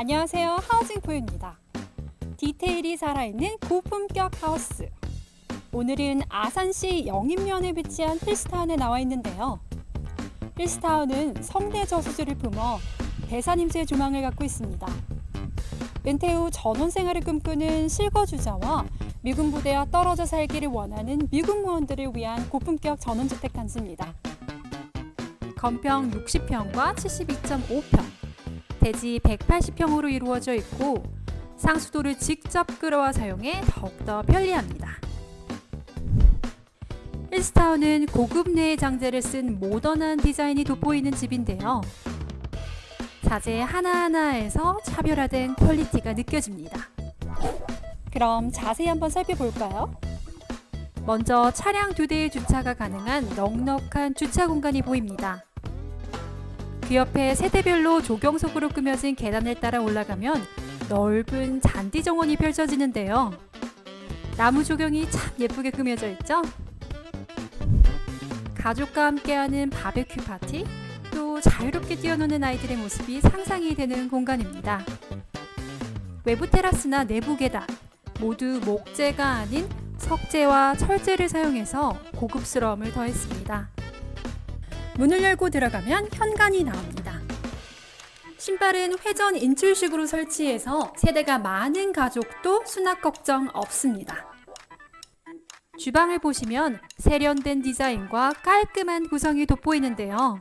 안녕하세요. 하우징포유입니다. 디테일이 살아있는 고품격 하우스. 오늘은 아산시 영인면에 위치한 힐스타운에 나와 있는데요. 힐스타운은 성대 저수지를 품어 대산임수의 조망을 갖고 있습니다. 은퇴 후 전원 생활을 꿈꾸는 실거주자와 미군 부대와 떨어져 살기를 원하는 미군 무원들을 위한 고품격 전원주택 단지입니다. 건평 60평과 72.5평, 대지 180평으로 이루어져 있고 상수도를 직접 끌어와 사용해 더욱더 편리합니다. 힐스타운은 고급 내의 장재를 쓴 모던한 디자인이 돋보이는 집인데요. 자재 하나하나에서 차별화된 퀄리티가 느껴집니다. 그럼 자세히 한번 살펴볼까요? 먼저 차량 두 대의 주차가 가능한 넉넉한 주차 공간이 보입니다. 그 옆에 세대별로 조경석으로 꾸며진 계단을 따라 올라가면 넓은 잔디 정원이 펼쳐지는데요. 나무 조경이 참 예쁘게 꾸며져 있죠? 가족과 함께하는 바베큐 파티, 또 자유롭게 뛰어노는 아이들의 모습이 상상이 되는 공간입니다. 외부 테라스나 내부 계단 모두 목재가 아닌 석재와 철재를 사용해서 고급스러움을 더했습니다. 문을 열고 들어가면 현관이 나옵니다. 신발은 회전 인출식으로 설치해서 세대가 많은 가족도 수납 걱정 없습니다. 주방을 보시면 세련된 디자인과 깔끔한 구성이 돋보이는데요.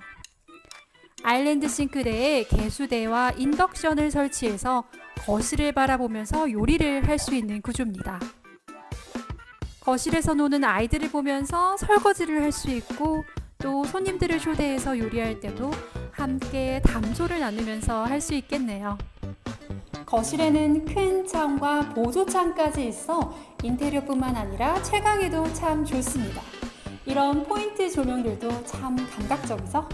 아일랜드 싱크대에 개수대와 인덕션을 설치해서 거실을 바라보면서 요리를 할 수 있는 구조입니다. 거실에서 노는 아이들을 보면서 설거지를 할 수 있고 또 손님들을 초대해서 요리할 때도 함께 담소를 나누면서 할 수 있겠네요. 거실에는 큰 창과 보조창까지 있어 인테리어뿐만 아니라 채광에도 참 좋습니다. 이런 포인트 조명들도 참 감각적이죠?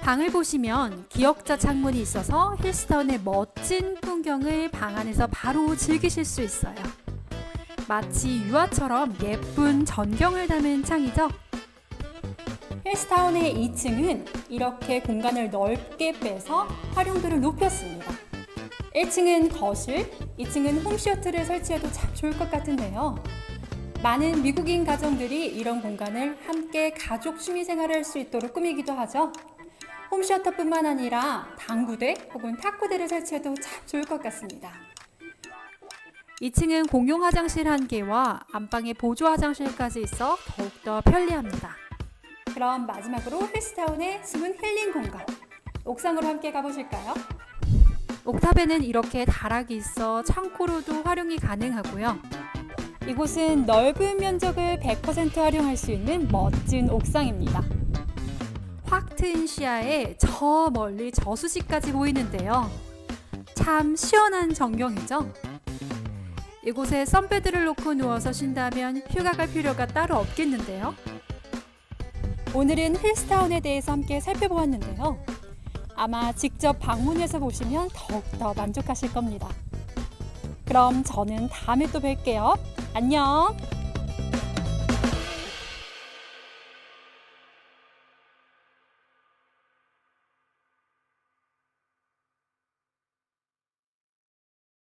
방을 보시면 기역자 창문이 있어서 힐스턴의 멋진 풍경을 방 안에서 바로 즐기실 수 있어요. 마치 유화처럼 예쁜 전경을 담은 창이죠. 힐스타운의 2층은 이렇게 공간을 넓게 빼서 활용도를 높였습니다. 1층은 거실, 2층은 홈시어터를 설치해도 참 좋을 것 같은데요. 많은 미국인 가정들이 이런 공간을 함께 가족 취미 생활을 할 수 있도록 꾸미기도 하죠. 홈시어터뿐만 아니라 당구대 혹은 탁구대를 설치해도 참 좋을 것 같습니다. 2층은 공용 화장실 한 개와 안방에 보조 화장실까지 있어 더욱더 편리합니다. 그럼 마지막으로 힐스타운의 숨은 힐링 공간 옥상으로 함께 가보실까요? 옥탑에는 이렇게 다락이 있어 창고로도 활용이 가능하고요. 이곳은 넓은 면적을 100% 활용할 수 있는 멋진 옥상입니다. 확 트인 시야에 저 멀리 저수지까지 보이는데요. 참 시원한 전경이죠? 이곳에 선베드를 놓고 누워서 쉰다면 휴가 갈 필요가 따로 없겠는데요. 오늘은 힐스타운에 대해서 함께 살펴보았는데요. 아마 직접 방문해서 보시면 더욱더 만족하실 겁니다. 그럼 저는 다음에 또 뵐게요. 안녕!